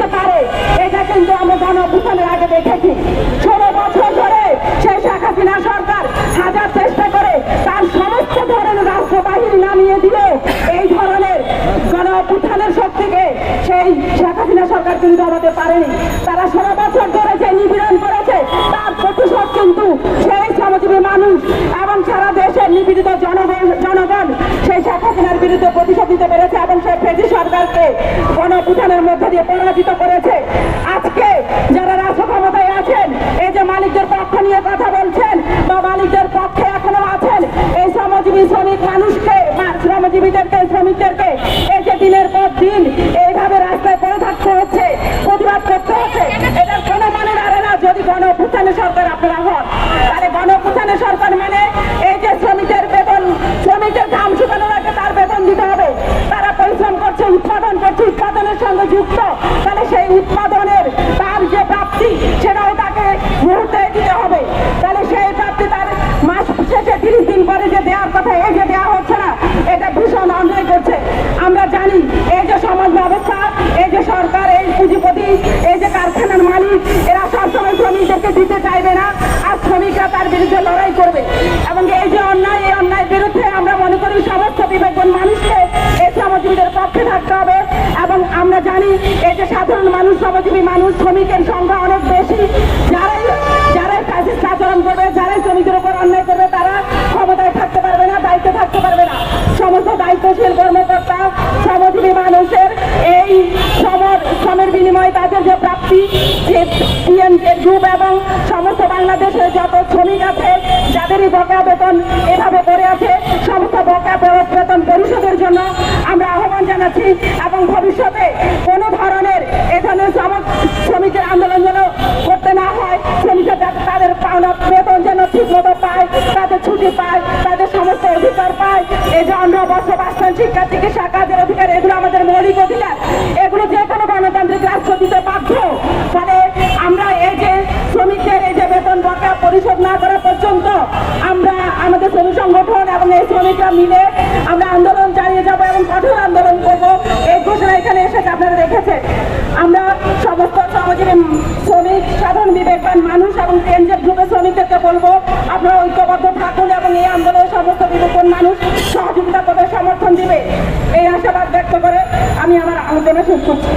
দিতে পারে। এটা কিন্তু আমরা গণভূষণের আগে দেখেছি। ষোলো বছর ধরে সেই শেখ হাসিনা সরকার হাজার চেষ্টা করে তার সমস্ত ধরনের রাষ্ট্রবাহিনী নামিয়ে দিলে। এই ধরনের গণ অভ্যুত্থানের শক্তিকে সেই শেখ হাসিনা সরকার কিন্তু দাঁড়াতে পারেনি। তারা ষোলো বছর ধরে যে নিপীড়ন করেছে তার প্রতিশোধ কিন্তু সেই শ্রমজীবী মানুষ এবং সারা দেশের নিপীড়িত জনগণ সেই শেখ হাসিনার বিরুদ্ধে প্রতিশোধ দিতে পেরেছে এবং সেই ফেজি সরকারকে গণ অভ্যুত্থানের মধ্যে দিয়ে পরাজিত করেছে। আজকে যারা রাষ্ট্র ক্ষমতায় আছেন, এই যে মালিকদের পক্ষ নিয়ে কথা বলছেন বা মালিকদের পক্ষে এখনও আছেন, এই শ্রমজীবী শ্রমিক মানুষকে শ্রমজীবীদেরকে, শ্রমিকদেরকে এই যে দিনের পর দিন এইভাবে রাস্তায় পড়ে থাকতে হচ্ছে, প্রতিবাদ করতে হচ্ছে এটার কোনো মানে দাঁড়ে না, যদি গণ সরকার আপনারা হন। তাহলে গণ সরকার মানে এই যে শ্রমিকের বেতন শ্রমিকের ঘাম শুকানোর আগে তার বেতন দিতে হবে তারা পরিশ্রম করছে উৎপাদন করছে উৎপাদনের সঙ্গে যুক্ত তাহলে সেই উৎপাদনের তার যে প্রাপ্তি, সেটাও তাকে মুহূর্তে দিতে হবে। তাহলে সেই প্রাপ্তি তার মাস শেষে তিরিশ দিন পরে যে দেওয়ার কথা, এই যে দেওয়া হচ্ছে না, এটা ভীষণ অন্যায় করছে। আমরা জানি, এই যে সমাজ ব্যবস্থা, এই যে সরকার, এই পুঁজিপতি, এই যে কারখানার মালিক, এরা সবসময় শ্রমিকদেরকে দিতে চাইবে না, আর শ্রমিকরা তার বিরুদ্ধে লড়াই করবে। এবং এই যে অন্যায়, এই অন্যায়ের বিরুদ্ধে আমরা মনে করি, সমস্ত বিবেকবান মানুষকে এই শ্রমজীবীদের পক্ষে থাকতে হবে। এই যে সাধারণ মানুষ, শ্রমজীবী মানুষ, শ্রমিকের সংখ্যা অনেক বেশি। যারাই যারাই ফ্যাসিস্ট আচরণ করবে, যারাই শ্রমিকের উপর অন্যায় করবে, তারা ক্ষমতায় থাকতে পারবে না, দায়িত্বে থাকতে পারবে না। সমস্ত দায়িত্বশীল কর্মকর্তা, শ্রমজীবী মানুষের এই শ্রমর বিনিময়ে তাদের যে প্রাপ্তি, যে পিএনজের গ্রুপ এবং সমস্ত বাংলাদেশের যত শ্রমিক আছে, যাদেরই বকেয়া বেতন এভাবে পড়ে আছে, সমস্ত বকেয়া বে- বেতন পরিশোধের জন্য আমরা আহ্বান জানাচ্ছি এবং যেন পায়, তাদের ছুটি পায়, তাদের সমস্ত অধিকার পায়। এই যে অন্য বস্ত্র বাসস্থান, শিক্ষা, চিকিৎসা, কাজের অধিকার, এগুলো আমাদের মৌলিক অধিকার। এগুলো যে কোনো গণতান্ত্রিক রাষ্ট্র দিতে বাধ্য। ফলে আমরা এই যে শ্রমিকদের, এই যে বেতন বকেয়া পরিশোধ না করা পর্যন্ত আমরা আমাদের শ্রমিক সংগঠন এবং এই শ্রমিকরা মিলে আমরা আন্দোলন চালিয়ে যাব এবং কঠোর আন্দোলন করব। এই ঘোষণা এখানে এসে আপনারা দেখেছেন। আমরা সমস্ত শ্রমজীবী শ্রমিক, সাধারণ বিবেকবান মানুষ এবং এনজেড গ্রুপের শ্রমিকদেরকে বলব, আপনারা ঐক্যবদ্ধ থাকুন এবং এই আন্দোলনের সমস্ত বিবেকবান মানুষ সহযোগিতা করে সমর্থন দিবে। এই আশাবাদ ব্যক্ত করে আমি আমার আলোচনা শেষ করছি।